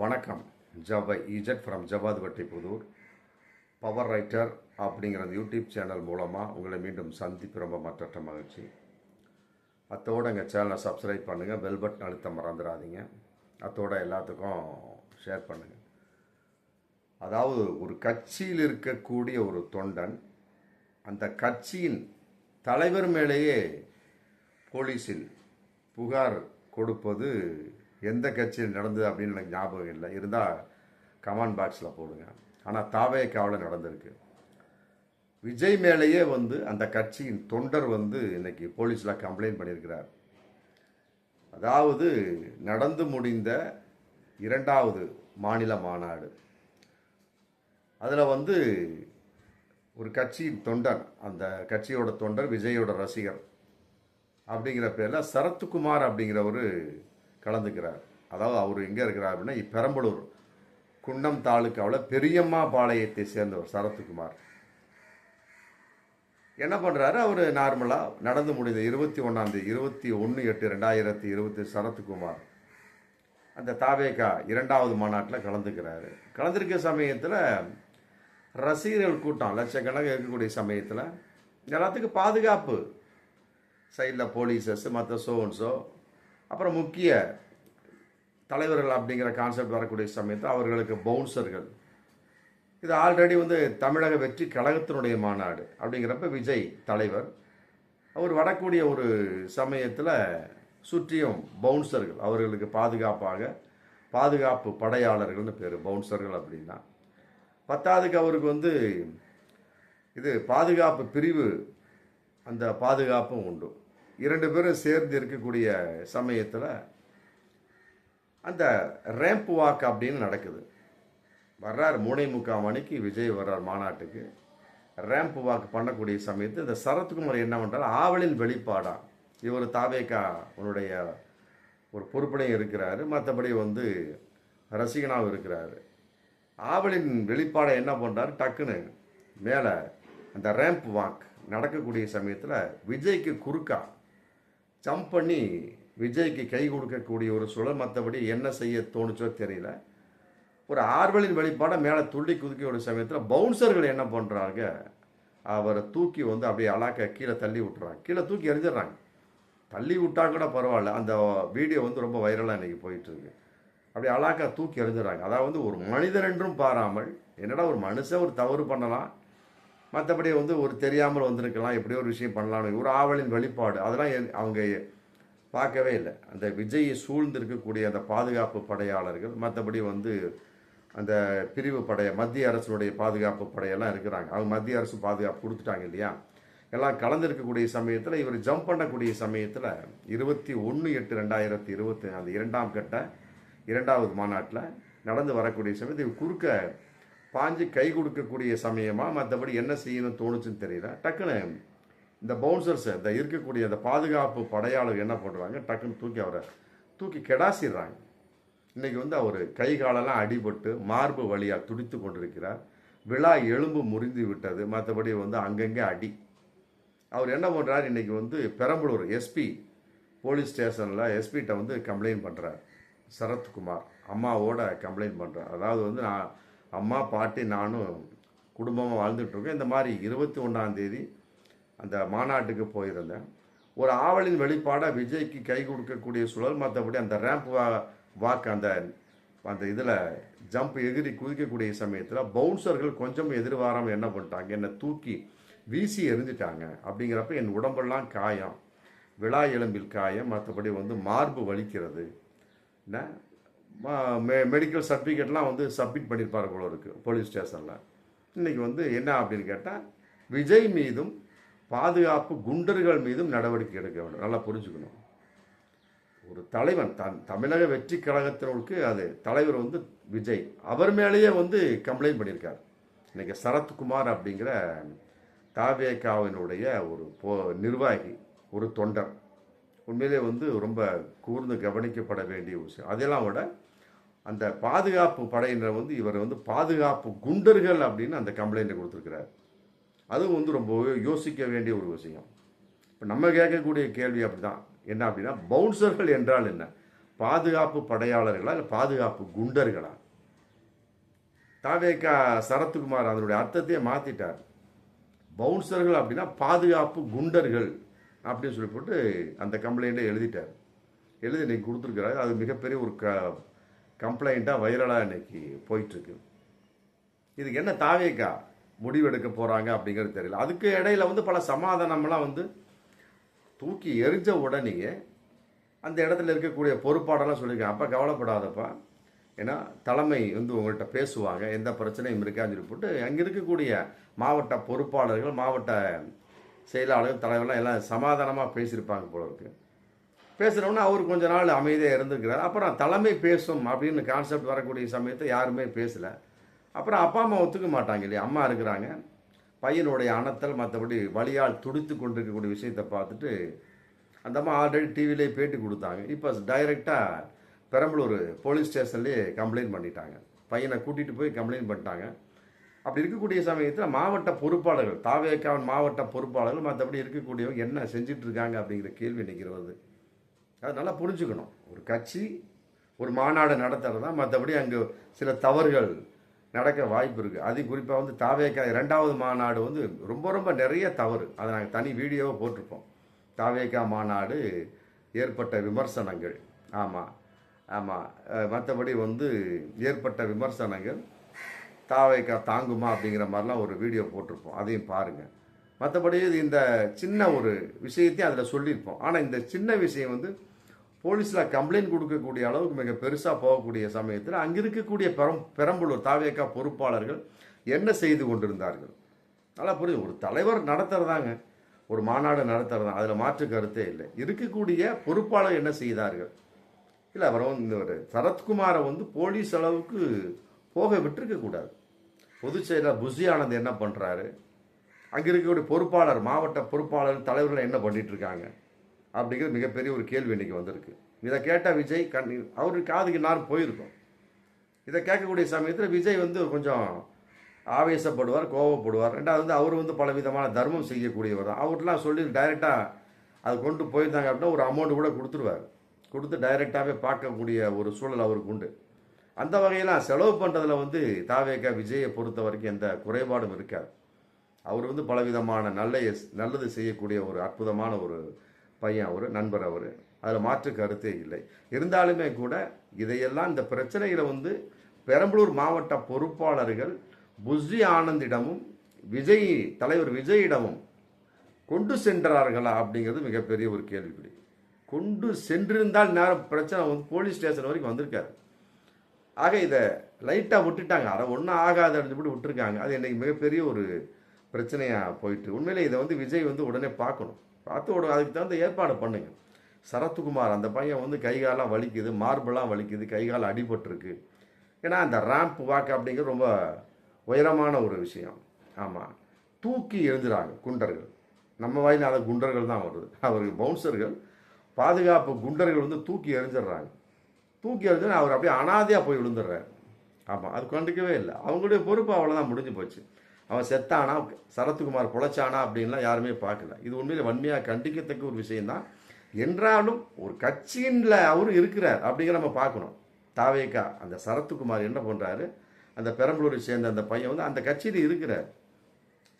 வணக்கம். ஜபை Z from Javadhupatti Puthur. Power writer அப்படிங்கிற அந்த யூடியூப் சேனல் மூலமாக உங்களை மீண்டும் சந்திப்பு ரொம்ப மற்ற மகிழ்ச்சி. அத்தோடு எங்கள் சேனலை சப்ஸ்கிரைப் பண்ணுங்கள் பெல் பட்டன் அழுத்த மறந்துடாதீங்க. அத்தோட எல்லாத்துக்கும் ஷேர் பண்ணுங்கள் அதாவது ஒரு கட்சியில் இருக்கக்கூடிய ஒரு தொண்டன் அந்த கட்சியின் தலைவர் மேலேயே போலீஸில் புகார் கொடுப்பது எந்த கட்சியில் நடந்தது அப்படின்னு எனக்கு ஞாபகம் இல்லை. இருந்தால் கமெண்ட் பாக்ஸில் போடுங்க. ஆனால் தாவேக்காவில் நடந்திருக்கு. விஜய் மேலேயே வந்து அந்த கட்சியின் தொண்டர் வந்து இன்னைக்கு போலீஸில் கம்ப்ளைண்ட் பண்ணியிருக்கிறார். அதாவது நடந்து முடிந்த இரண்டாவது மாநில மாநாடு. அதில் வந்து ஒரு கட்சியின் தொண்டர் அந்த கட்சியோட தொண்டர் விஜயோட ரசிகர் அப்படிங்கிற பேரில் சரத்குமார் அப்படிங்கிற ஒரு கலந்துக்கிறார். அதாவது அவர் எங்கே இருக்கிறார் அப்படின்னா பெரம்பலூர் குன்னம் தாலுக்காவில் பெரியம்மா பாளையத்தை சேர்ந்தவர் சரத்குமார். என்ன பண்ணுறாரு அவர் நார்மலாக நடந்து முடிந்த இருபத்தி ஒன்றாந்தேதி இருபத்தி ஒன்று எட்டு ரெண்டாயிரத்தி இருபத்தி சரத்குமார் அந்த தாவேகா இரண்டாவது மாநாட்டில் கலந்துக்கிறாரு. கலந்துருக்க சமயத்தில் ரசிகர்கள் கூட்டம் லட்சக்கணக்காக இருக்கக்கூடிய சமயத்தில் எல்லாத்துக்கும் பாதுகாப்பு. சைடில் போலீசஸ் மற்ற சோன்ஸோ அப்புறம் முக்கிய தலைவர்கள் அப்படிங்கிற கான்செப்ட் வரக்கூடிய சமயத்தில் அவர்களுக்கு பவுன்சர்கள் இது ஆல்ரெடி வந்து தமிழக வெற்றி கழகத்தினுடைய மாநாடு அப்படிங்கிறப்ப விஜய் தலைவர் அவர் வரக்கூடிய ஒரு சமயத்தில் சுற்றியும் பவுன்சர்கள் அவர்களுக்கு பாதுகாப்பாக பாதுகாப்பு படையாளர்கள்னு பேர் பவுன்சர்கள் அப்படின்னா. பத்தாவதுக்கு அவருக்கு வந்து இது பாதுகாப்பு பிரிவு அந்த பாதுகாப்பும் உண்டு. இரண்டு பேரும் சேர்ந்து இருக்கக்கூடிய சமயத்தில் அந்த ரேம்ப் வாக் அப்படின்னு நடக்குது. வர்றார் மூணை முக்கால் மணிக்கு விஜய் வர்றார் மாநாட்டுக்கு. ரேம்ப் வாக் பண்ணக்கூடிய சமயத்தில் இந்த சரத்குமார் என்ன பண்ணுறாரு ஆவலின் வெளிப்பாடா இவர் தாவேக்கா உன்னுடைய ஒரு பொறுப்பனையும் இருக்கிறாரு. மற்றபடி வந்து ரசிகனாகவும் இருக்கிறாரு. ஆவலின் வெளிப்பாடை என்ன பண்ணுறாரு டக்குன்னு மேலே அந்த ரேம்ப் வாக் நடக்கக்கூடிய சமயத்தில் விஜய்க்கு குறுக்கா ஜம்ப் பண்ணி விஜய்க்கு கை கொடுக்கக்கூடிய ஒரு சூழல் மற்றபடி என்ன செய்ய தோணுச்சோ தெரியல. ஒரு ஆர்வலின் வெளிப்பாடை மேலே துள்ளி குதிக்க ஒரு சமயத்தில் பவுன்சர்கள் என்ன பண்ணுறாங்க அவரை தூக்கி வந்து அப்படியே அலாக்க கீழே தள்ளி விட்டுறாங்க. கீழே தூக்கி எறிஞ்சிடுறாங்க. தள்ளி விட்டா கூட பரவாயில்ல. அந்த வீடியோ வந்து ரொம்ப வைரலாக இன்றைக்கி போயிட்டுருக்கு. அப்படியே அப்படி அலாக்கா தூக்கி எறிஞ்சிடுறாங்க. அதாவது வந்து ஒரு மனிதர் என்றும் பாராமல் என்னடா ஒரு மனுஷன் ஒரு தவறு பண்ணலாம்? மற்றபடி வந்து ஒரு தெரியாமல் வந்திருக்கலாம் எப்படியோ ஒரு விஷயம் பண்ணலாம்னு. ஒரு ஆவலின் வெளிப்பாடு. அதெல்லாம் அவங்க பார்க்கவே இல்லை. அந்த விஜயை சூழ்ந்து இருக்கக்கூடிய அந்த பாதுகாப்பு படையாளர்கள் மற்றபடி வந்து அந்த பிரிவு படை மத்திய அரசுடைய பாதுகாப்பு படையெல்லாம் இருக்கிறாங்க. அவங்க மத்திய அரசு பாதுகாப்பு கொடுத்துட்டாங்க இல்லையா? எல்லாம் கலந்துருக்கக்கூடிய சமயத்தில் இவர் ஜம்ப் பண்ணக்கூடிய சமயத்தில் இருபத்தி ஒன்று எட்டு ரெண்டாயிரத்தி இருபத்தி அந்த இரண்டாம் கட்ட இரண்டாவது மாநாட்டில் நடந்து வரக்கூடிய சமயத்தில் இவர் குறுக்க பாஞ்சு கை கொடுக்கக்கூடிய சமயமாக மற்றபடி என்ன செய்யணும்னு தோணுச்சுன்னு தெரியல. டக்குன்னு இந்த பவுன்சர்ஸ் இந்த இருக்கக்கூடிய அந்த பாதுகாப்பு படையாளர் என்ன பண்ணுறாங்க? டக்குன்னு தூக்கி அவரை தூக்கி கெடாசிடுறாங்க. இன்றைக்கி வந்து அவர் கை காலெல்லாம் அடிபட்டு மார்பு வழியாக துடித்து கொண்டிருக்கிறார். விழா எலும்பு முறிந்து விட்டது. மற்றபடி வந்து அங்கங்கே அடி. அவர் என்ன பண்ணுறாரு இன்றைக்கி வந்து பெரம்பலூர் எஸ்பி போலீஸ் ஸ்டேஷனில் எஸ்பிகிட்ட வந்து கம்ப்ளைண்ட் பண்ணுறார் சரத்குமார் அம்மாவோட கம்ப்ளைண்ட் பண்ணுறார் அதாவது வந்து நான் அம்மா பாட்டி நானும் குடும்பமாக வாழ்ந்துட்டுருக்கோம். இந்த மாதிரி இருபத்தி ஒன்றாம் தேதி அந்த மாநாட்டுக்கு போயிருந்தேன். ஒரு ஆவலின் வெளிப்பாடாக விஜய்க்கு கை கொடுக்கக்கூடிய சூழல் மற்றபடி அந்த ரேம்ப் வா வாக் அந்த அந்த இதில் ஜம்ப் எகிரி குதிக்கக்கூடிய சமயத்தில் பவுன்சர்கள் கொஞ்சம் எதிர்வாராமல் என்ன பண்ணிட்டாங்க? என்னை தூக்கி வீசி எரிஞ்சிட்டாங்க அப்படிங்கிறப்ப என் உடம்பெல்லாம் காயம். விழா எலும்பில் காயம். மற்றபடி வந்து மார்பு வலிக்கிறது. என்ன? மெடிக்கல் சர்டிஃபிகேட்லாம் வந்து சப்மிட் பண்ணியிருப்பார் போல இருக்குது போலீஸ் ஸ்டேஷனில் இன்றைக்கி வந்து என்ன அப்படின்னு கேட்டால் விஜய் மீதும் பாதுகாப்பு குண்டர்கள் மீதும் நடவடிக்கை எடுக்க வேண்டும். நல்லா புரிஞ்சுக்கணும். ஒரு தலைவன் தன் தமிழக வெற்றி கழகத்தினருக்கு அது தலைவர் வந்து விஜய். அவர் மேலேயே வந்து கம்ப்ளைண்ட் பண்ணியிருக்கார் இன்றைக்கி சரத்குமார் அப்படிங்கிற தாவேகாவினுடைய ஒரு போ நிர்வாகி ஒரு தொண்டர். உண்மையிலே வந்து ரொம்ப கூர்ந்து கவனிக்கப்பட வேண்டிய விஷயம். அதெல்லாம் விட அந்த பாதுகாப்பு படையினர் வந்து இவர் வந்து பாதுகாப்பு குண்டர்கள் அப்படின்னு அந்த கம்ப்ளைண்ட்டை கொடுத்துருக்கிறார். அதுவும் வந்து ரொம்ப யோசிக்க வேண்டிய ஒரு விஷயம். இப்போ நம்ம கேட்கக்கூடிய கேள்வி அப்படிதான். என்ன அப்படின்னா பவுன்சர்கள் என்றால் என்ன? பாதுகாப்பு படையாளர்களா இல்லை பாதுகாப்பு குண்டர்களா? தாவேக்கா சரத்குமார் அதனுடைய அர்த்தத்தையே மாற்றிட்டார் பவுன்சர்கள் அப்படின்னா பாதுகாப்பு குண்டர்கள். அப்படின்னு சொல்லி போட்டு அந்த கம்ப்ளைண்ட்டை எழுதிட்டார். எழுதி நீங்கள் கொடுத்துருக்குறாரு. அது மிகப்பெரிய ஒரு க கம்ப்ளைண்ட்டாக வைரலாக இன்னைக்கு போயிட்டுருக்கு. இதுக்கு என்ன தாவேக்கா முடிவெடுக்க போகிறாங்க அப்படிங்கிறது தெரியல. அதுக்கு இடையில வந்து பல சமாதானம்லாம் வந்து தூக்கி எரிஞ்ச உடனேயே அந்த இடத்துல இருக்கக்கூடிய பொறுப்பாடெல்லாம் சொல்லியிருக்கேன் அப்போ கவலைப்படாதப்பா. ஏன்னா தலைமை வந்து உங்கள்கிட்ட பேசுவாங்க. எந்த பிரச்சனையும் இருக்கான்னு சொல்லி போட்டு அங்கே இருக்கக்கூடிய மாவட்ட பொறுப்பாளர்கள் மாவட்ட செயலாளர்கள் தலைவர்லாம் எல்லாம் சமாதானமாக பேசியிருப்பாங்க போல இருக்கு. பேசுகிறோன்னா அவர் கொஞ்ச நாள் அமைதியாக இருந்திருக்கிறார். அப்புறம் தலைமை பேசும் அப்படின்னு கான்செப்ட் வரக்கூடிய சமயத்தை யாருமே பேசலை. அப்புறம் அப்பா அம்மா ஒத்துக்க மாட்டாங்க இல்லையா? அம்மா இருக்கிறாங்க. பையனுடைய அணத்தல் மற்றபடி வழியால் துடித்து கொண்டிருக்கக்கூடிய விஷயத்தை பார்த்துட்டு அந்த அம்மா ஆல்ரெடி டிவிலே பேட்டி கொடுத்தாங்க. இப்போ டைரெக்டாக பெரம்பலூர் போலீஸ் ஸ்டேஷன்லேயே கம்ப்ளைண்ட் பண்ணிட்டாங்க. பையனை கூட்டிகிட்டு போய் கம்ப்ளைண்ட் பண்ணிட்டாங்க. அப்படி இருக்கக்கூடிய சமயத்தில் மாவட்ட பொறுப்பாளர்கள் தாவேக்காவின் மாவட்ட பொறுப்பாளர்கள் மற்றபடி இருக்கக்கூடியவங்க என்ன செஞ்சுட்டு இருக்காங்க அப்படிங்கிற கேள்வி இன்னைக்கு வருது. அது நல்லா புரிஞ்சுக்கணும். ஒரு கட்சி ஒரு மாநாடு நடத்துகிறதா தான் மற்றபடி அங்கே சில தவறுகள் நடக்க வாய்ப்பு இருக்குது அது குறிப்பாக வந்து தாவேக்கா ரெண்டாவது மாநாடு வந்து ரொம்ப ரொம்ப நிறைய தவறு. அதை நாங்கள் தனி வீடியோவை போட்டிருப்போம். தாவேக்கா மாநாடு ஏற்பட்ட விமர்சனங்கள். ஆமாம் ஆமாம் மற்றபடி வந்து ஏற்பட்ட விமர்சனங்கள். தாவேக்கா தாங்குமா அப்படிங்கிற மாதிரிலாம் ஒரு வீடியோ போட்டிருப்போம். அதையும் பாருங்கள் மற்றபடி இது இந்த சின்ன ஒரு விஷயத்தையும் அதில் சொல்லியிருப்போம். ஆனால் இந்த சின்ன விஷயம் வந்து போலீஸில் கம்ப்ளைண்ட் கொடுக்கக்கூடிய அளவுக்கு மிக பெருசாக போகக்கூடிய சமயத்தில் அங்கே இருக்கக்கூடிய பெரம் பெரம்பலூர் தாவேக்கா பொறுப்பாளர்கள் என்ன செய்து கொண்டிருந்தார்கள்? நல்லா புரியுது. ஒரு தலைவர் நடத்துகிறதாங்க ஒரு மாநாடு நடத்துகிறதா அதில் மாற்று கருத்தே இல்லை. இருக்கக்கூடிய பொறுப்பாளர் என்ன செய்தார்கள்? இல்லை அப்புறம் இந்த ஒரு சரத்குமாரை வந்து போலீஸ் அளவுக்கு போக விட்டுருக்கக்கூடாது பொதுச் செயலர் புஷி ஆனந்த் என்ன பண்ணுறாரு அங்கே இருக்கக்கூடிய பொறுப்பாளர் மாவட்ட பொறுப்பாளர் தலைவர்கள் என்ன பண்ணிகிட்ருக்காங்க அப்படிங்கிறது மிகப்பெரிய ஒரு கேள்வி இன்றைக்கி வந்திருக்கு. இதை கேட்டால் விஜய் கண் அவருக்கு காதுக்கு நார் போயிருக்கோம். இதை கேட்கக்கூடிய சமயத்தில் விஜய் வந்து கொஞ்சம் ஆவேசப்படுவார் கோவப்படுவார். ரெண்டாவது வந்து அவர் வந்து பல விதமான தர்மம் செய்யக்கூடியவர் தான். அவர்லாம் சொல்லி டைரெக்டாக அது கொண்டு போயிருந்தாங்க அப்படின்னா ஒரு அமௌண்ட் கூட கொடுத்துருவார். கொடுத்து டைரெக்டாகவே பார்க்கக்கூடிய ஒரு சூழல் அவருக்கு உண்டு. அந்த வகையெல்லாம் செலவு பண்ணுறதுல வந்து தாவேக்கா விஜயை பொறுத்த வரைக்கும் எந்த குறைபாடும் இருக்காது. அவர் வந்து பலவிதமான நல்ல நல்லது செய்யக்கூடிய ஒரு அற்புதமான ஒரு பையன் அவர் நண்பர் அவர். அதில் மாற்று கருத்தே இல்லை. இருந்தாலுமே கூட இதையெல்லாம் இந்த பிரச்சனைகளை வந்து பெரம்பலூர் மாவட்ட பொறுப்பாளர்கள் புஷி ஆனந்திடமும் விஜய் தலைவர் விஜயிடமும் கொண்டு சென்றார்களா அப்படிங்கிறது மிகப்பெரிய ஒரு கேள்விக்குறி. கொண்டு சென்றிருந்தால் நேரம் பிரச்சனை வந்து போலீஸ் ஸ்டேஷன் வரைக்கும் வந்திருக்காரு. ஆக இதை லைட்டாக விட்டுட்டாங்க. அதை ஒன்றும் ஆகாது அப்படின்னு சொல்லி விட்டுருக்காங்க. அது இன்றைக்கி மிகப்பெரிய ஒரு பிரச்சனையாக போயிட்டு உண்மையிலே இதை வந்து விஜய் வந்து உடனே பார்க்கணும். பார்த்து உடனே அதுக்கு தகுந்த ஏற்பாடு பண்ணுங்க. சரத்குமார் அந்த பையன் வந்து கை வலிக்குது மார்பெல்லாம் வலிக்குது கை கால் அடிபட்டிருக்கு. ஏன்னா அந்த ரேம்ப் வாக்கு அப்படிங்கிறது ரொம்ப உயரமான ஒரு விஷயம். ஆமாம் தூக்கி எழுந்துறாங்க குண்டர்கள். நம்ம வாயில் அதை குண்டர்கள் தான் வருது. அவர்கள் பவுன்சர்கள் பாதுகாப்பு குண்டர்கள் வந்து தூக்கி எறிஞ்சிடுறாங்க. தூக்கி எறிஞ்சு அவர் அப்படியே அனாதையாக போய் விழுந்துடுறாரு ஆமாம் அது கண்டுக்கவே இல்லை. அவங்களுடைய பொறுப்பு அவ்வளோதான் முடிஞ்சு போச்சு. அவன் செத்தானா? சரத்குமார் பொழைச்சானா அப்படின்லாம் யாருமே பார்க்கல. இது உண்மையில் வன்மையாக கண்டிக்கத்தக்க ஒரு விஷயம்தான். என்றாலும் ஒரு கட்சியில் அவரும் இருக்கிறார் அப்படிங்கிற நம்ம பார்க்கணும். தாவேக்கா அந்த சரத்குமார் என்ன பண்ணுறாரு அந்த பெரம்பலூரை சேர்ந்த அந்த பையன் வந்து அந்த கட்சியில் இருக்கிறார்.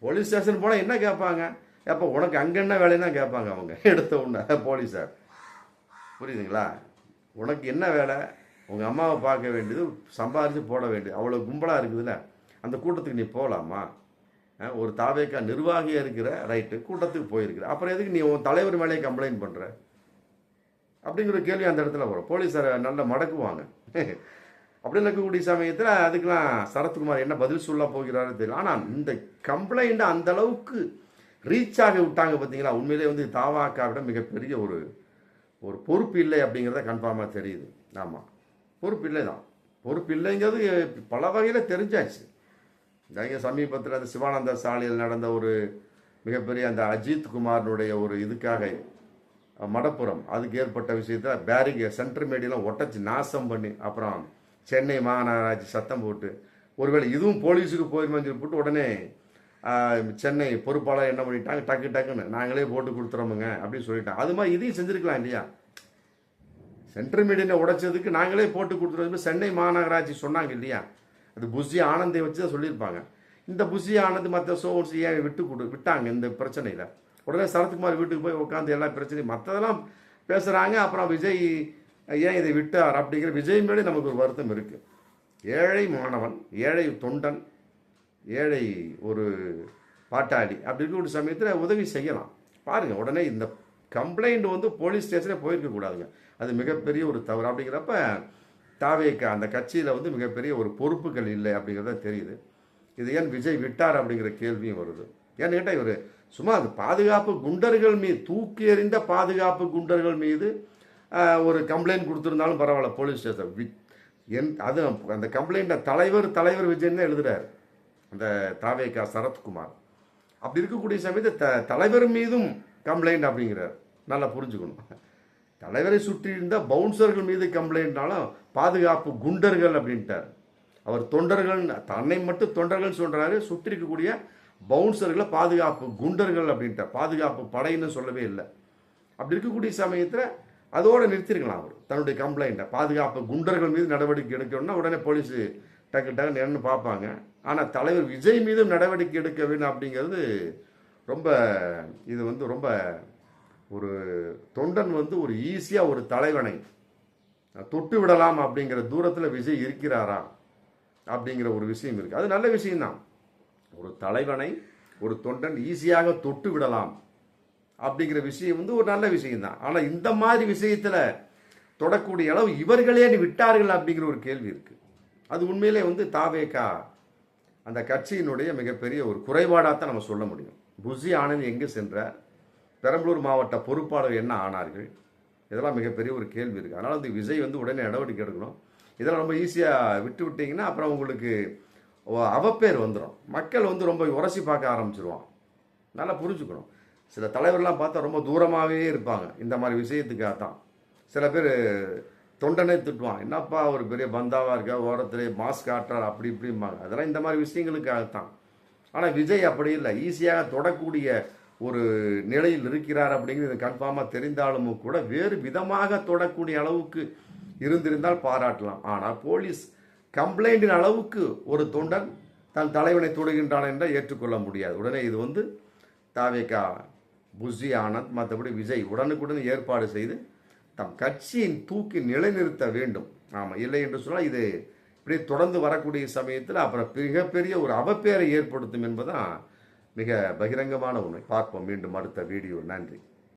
போலீஸ் ஸ்டேஷன் போனால் என்ன கேட்பாங்க? எப்போ உனக்கு அங்கே என்ன வேலைன்னா கேட்பாங்க அவங்க. எடுத்த உடனே போலீஸார். புரியுதுங்களா? உனக்கு என்ன வேலை? உங்கள் அம்மாவை பார்க்க வேண்டியது சம்பாரித்து போட வேண்டியது. அவ்வளோ கும்பலாக இருக்குதுல்ல? அந்த கூட்டத்துக்கு நீ போகலாமா ஒரு தாவேக்கா நிர்வாகியாக இருக்கிற ரைட்டு கூட்டத்துக்கு போயிருக்கிற. அப்புறம் எதுக்கு நீ உன் தலைவர் மேலேயே கம்ப்ளைண்ட் பண்ணுற அப்படிங்கிற கேள்வி அந்த இடத்துல வரும். போலீஸாரை நல்லா மடக்குவாங்க. அப்படி இருக்கக்கூடிய சமயத்தில் அதுக்கெலாம் சரத்குமார் என்ன பதில் சொல்ல போகிறாரு தெரியல. ஆனால் இந்த கம்ப்ளைண்ட்டை அந்த அளவுக்கு ரீச் ஆக விட்டாங்க பார்த்தீங்களா உண்மையிலே வந்து தாவாக்காவிட மிகப்பெரிய ஒரு ஒரு பொறுப்பு இல்லை அப்படிங்கிறத கன்ஃபார்மாக தெரியுது. ஆமாம் பொறுப்பு இல்லை தான். பொறுப்பு இல்லைங்கிறது பல வகையில் தெரிஞ்சாச்சு. இங்கே சமீபத்தில் அந்த சிவானந்த சாலையில் நடந்த ஒரு மிகப்பெரிய அந்த அஜித் குமாரனுடைய ஒரு இதுக்காக மடப்புறம். அதுக்கு ஏற்பட்ட விஷயத்தில் பேரிங் சென்ட்ரு மீடியெல்லாம் ஒட்டச்சு நாசம் பண்ணி அப்புறம் சென்னை மாநகராட்சி சத்தம் போட்டு ஒருவேளை இதுவும் போலீஸுக்கு போயிருமான்னு சொல்லி போட்டு உடனே சென்னை பொறுப்பாளர் என்ன பண்ணிட்டாங்க? டக்கு டக்குன்னு நாங்களே போட்டு கொடுத்துறோமுங்க அப்படின்னு சொல்லிட்டாங்க. அது மாதிரி இதையும் செஞ்சுருக்கலாம் இல்லையா? சென்ட்ரல் மீடியனை உடைச்சதுக்கு நாங்களே போட்டு கொடுத்துருவோம் சென்னை மாநகராட்சி சொன்னாங்க இல்லையா? அது புஷி ஆனந்தை வச்சு தான் சொல்லியிருப்பாங்க. இந்த புஷி ஆனந்த் மற்ற சோர்ஸ் ஏன் விட்டு கொடு விட்டாங்க இந்த பிரச்சனையில்? உடனே சரத்குமார் வீட்டுக்கு போய் உட்காந்து எல்லா பிரச்சனையும் மற்றதெல்லாம் பேசுகிறாங்க அப்புறம் விஜய் ஏன் இதை விட்டார் அப்படிங்கிற விஜய் மேலே நமக்கு ஒரு வருத்தம் இருக்குது ஏழை மாணவன் ஏழை தொண்டன் ஏழை ஒரு பாட்டாளி அப்படி இருக்கக்கூடிய சமயத்தில் உதவி செய்யலாம். பாருங்கள் உடனே இந்த கம்ப்ளைண்ட் வந்து போலீஸ் ஸ்டேஷனே போயிருக்க கூடாதுங்க. அது மிகப்பெரிய ஒரு தவறு. அப்படிங்கிறப்ப தாவேக்க அந்த கட்சியில் வந்து மிகப்பெரிய ஒரு பொறுப்புகள் இல்லை அப்படிங்கிறத தெரியுது. இது ஏன் விஜய் விட்டார் அப்படிங்கிற கேள்வியும் வருது. ஏன்னு கேட்டால் இவர் சும்மா அது பாதுகாப்பு குண்டர்கள் மீது தூக்கி எறிந்த பாதுகாப்பு குண்டர்கள் மீது ஒரு கம்ப்ளைண்ட் கொடுத்துருந்தாலும் பரவாயில்ல போலீஸ் ஸ்டேஷன் வி என் அது அந்த கம்ப்ளைண்ட்டை தலைவர் தலைவர் விஜய்னு தான் அந்த தாவேகா சரத்குமார். அப்படி இருக்கக்கூடிய சமயத்தை த தலைவர் மீதும் கம்ப்ளைண்ட் அப்படிங்கிறார். நல்லா புரிஞ்சுக்கணும். தலைவரை சுற்றி இருந்த பவுன்சர்கள் மீது கம்ப்ளைண்ட்னாலும் பாதுகாப்பு குண்டர்கள் அப்படின்ட்டார். அவர் தொண்டர்கள் தன்னை மட்டும் தொண்டர்கள் சொல்கிறாரு சுற்றி இருக்கக்கூடிய பவுன்சர்களை பாதுகாப்பு குண்டர்கள் அப்படின்ட்டார். பாதுகாப்பு படைன்னு சொல்லவே இல்லை. அப்படி இருக்கக்கூடிய சமயத்தில் அதோடு நிறுத்திருக்கலாம் அவர். தன்னுடைய கம்ப்ளைண்ட்டை பாதுகாப்பு குண்டர்கள் மீது நடவடிக்கை எடுக்கணும்னா உடனே போலீஸு டக்கு டக்குன்னு என்னன்னு பார்ப்பாங்க. ஆனால் தலைவர் விஜய் மீதும் நடவடிக்கை எடுக்க வேணும் அப்படிங்கிறது ரொம்ப இது வந்து ரொம்ப ஒரு தொண்டன் வந்து ஒரு ஈஸியாக ஒரு தலைவனை தொட்டு விடலாம் அப்படிங்கிற தூரத்தில் விஜய் இருக்கிறாரா அப்படிங்கிற ஒரு விஷயம் இருக்கு. அது நல்ல விஷயம்தான். ஒரு தலைவனை ஒரு தொண்டன் ஈஸியாக தொட்டு விடலாம் அப்படிங்கிற விஷயம் வந்து ஒரு நல்ல விஷயம்தான். ஆனால் இந்த மாதிரி விஷயத்தில் தொடக்கூடிய அளவு இவர்களே விட்டார்கள் அப்படிங்கிற ஒரு கேள்வி இருக்குது அது உண்மையிலே வந்து தாவேகா அந்த கட்சியினுடைய மிகப்பெரிய ஒரு குறைபாடாக தான் நம்ம சொல்ல முடியும். புஷி ஆனந்த் எங்கே சென்றார்? பெரம்பலூர் மாவட்ட பொறுப்பாளர் என்ன ஆனார்கள்? இதெல்லாம் மிகப்பெரிய ஒரு கேள்வி இருக்குது அதனால் வந்து விஜய் வந்து உடனே நடவடிக்கை எடுக்கணும். இதெல்லாம் ரொம்ப ஈஸியாக விட்டு விட்டீங்கன்னா அப்புறம் உங்களுக்கு அவப்பேர் வந்துடும் மக்கள் வந்து ரொம்ப உரசி பார்க்க ஆரம்பிச்சிருவான் நல்லா புரிஞ்சுக்கணும். சில தலைவர்லாம் பார்த்தா ரொம்ப தூரமாகவே இருப்பாங்க. இந்த மாதிரி விஷயத்துக்காக தான் சில பேர் தொண்டனே திட்டுவான். என்னப்பா ஒரு பெரிய பந்தாவாக இருக்கா ஓரத்தில் மாஸ்க் காட்டுறார் அப்படி இப்படிம்பாங்க. அதெல்லாம் இந்த மாதிரி விஷயங்களுக்காகத்தான் ஆனால் விஜய் அப்படி இல்லை. ஈஸியாக தொடக்கூடிய ஒரு நிலையில் இருக்கிறார் அப்படிங்கிறது கன்ஃபார்மாக தெரிந்தாலும் கூட வேறு விதமாக தொடக்கூடிய அளவுக்கு இருந்திருந்தால் பாராட்டலாம். ஆனால் போலீஸ் கம்ப்ளைண்டின் அளவுக்கு ஒரு தொண்டன் தன் தலைவனை தொடுகின்றான் என்றால் ஏற்றுக்கொள்ள முடியாது. உடனே இது வந்து தாவேகா புஷி ஆனந்த் மற்றபடி விஜய் உடனுக்குடன் ஏற்பாடு செய்து தம் கட்சியின் தூக்கி நிலைநிறுத்த வேண்டும். ஆமாம் இல்லை என்று சொன்னால் இது இப்படி தொடர்ந்து வரக்கூடிய சமயத்தில் அப்புறம் மிகப்பெரிய ஒரு அவப்பேரை ஏற்படுத்தும் என்பதுதான் மிக பகிரங்கமான ஒன்று பார்ப்போம் மீண்டும் அடுத்த வீடியோ. நன்றி.